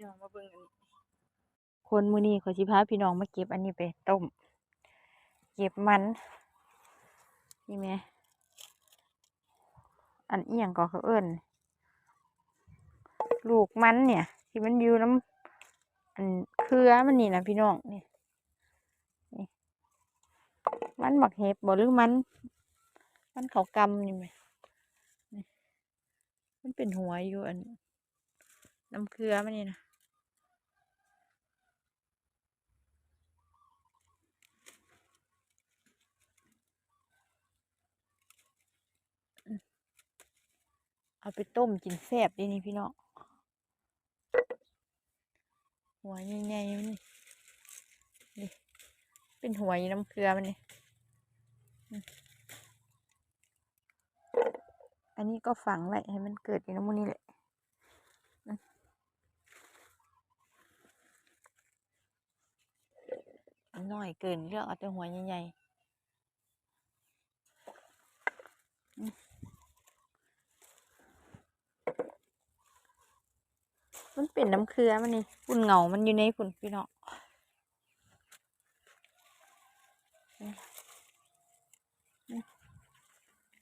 พี่น้องมาเบิ่งอันนี้คนมือนี้ขาสิพาพี่น้องมาเก็บอันนี้ไปต้ม เก็บมันนี่แหมอันเอียงก็เขาเอิ้นลูกมันเนี่ย ที่มันอยู่น้ำอันเครือมันนี่นะพี่น้องนี่มันหมักเห็บบ่หรือมัน มันเขากำนี่ไหมมันเป็นหัวอยู่อันน้ำเครือมันนี่นะ เอาไปต้มกินแซ่บดีนี่พี่น้องหัวใหญ่ๆมันนี่นี่เป็นหัวยู่น้ำเกลือมันนี่อันนี้ก็ฝังไว้ให้มันเกิดอยู่น้ำมูนี่แหละนน้อยเกินเลือกเอาแต่หัวใหญ่ๆ มันเป็นน้ำเกลือมันนี่ฝุ่นเหงา มันอยู่ในฝุ่นพี่น้อง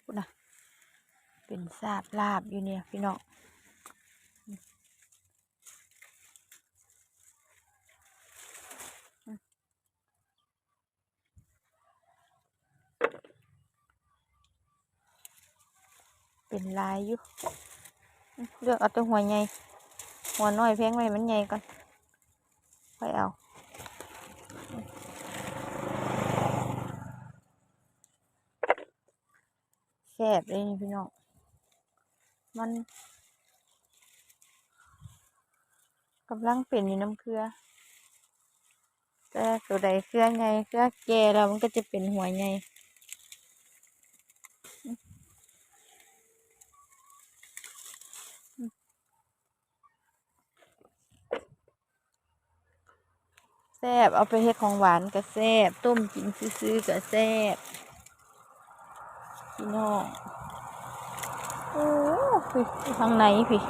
พูดนะเป็นซาบลาบอยู่เนี่ยพี่น้องเป็นลายอยู่อืมเลือกเอาตัวหัวใหญ่ หัวน้อยแพงไว้มันใหญ่ก่อนค่อยเอาแซ่บเลยพี่น้อง มันกำลังเป็นอยู่น้ำเกลือแต่ตัวใดเครือไงเครือแก่แล้วมันก็จะเป็นหัวไง ซ่บเอาไปเฮ็ดของหวานก็แซ่บต้มกินซื้อๆก็แซ่บพี่น้องโอ้พี่ทางไหนพี่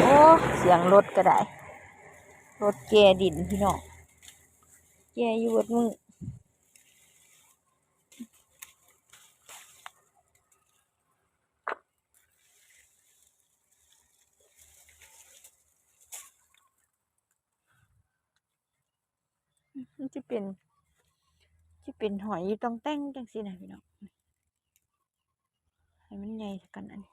โอ้เสียงรถก็ได้รถแกดินพี่น้องแกอยู่บนมือ มันจะเป็นจะเป็นหอยอยู่ตรงแต้งจังสินะพี่น้องให้มันใหญ่กันอันนี้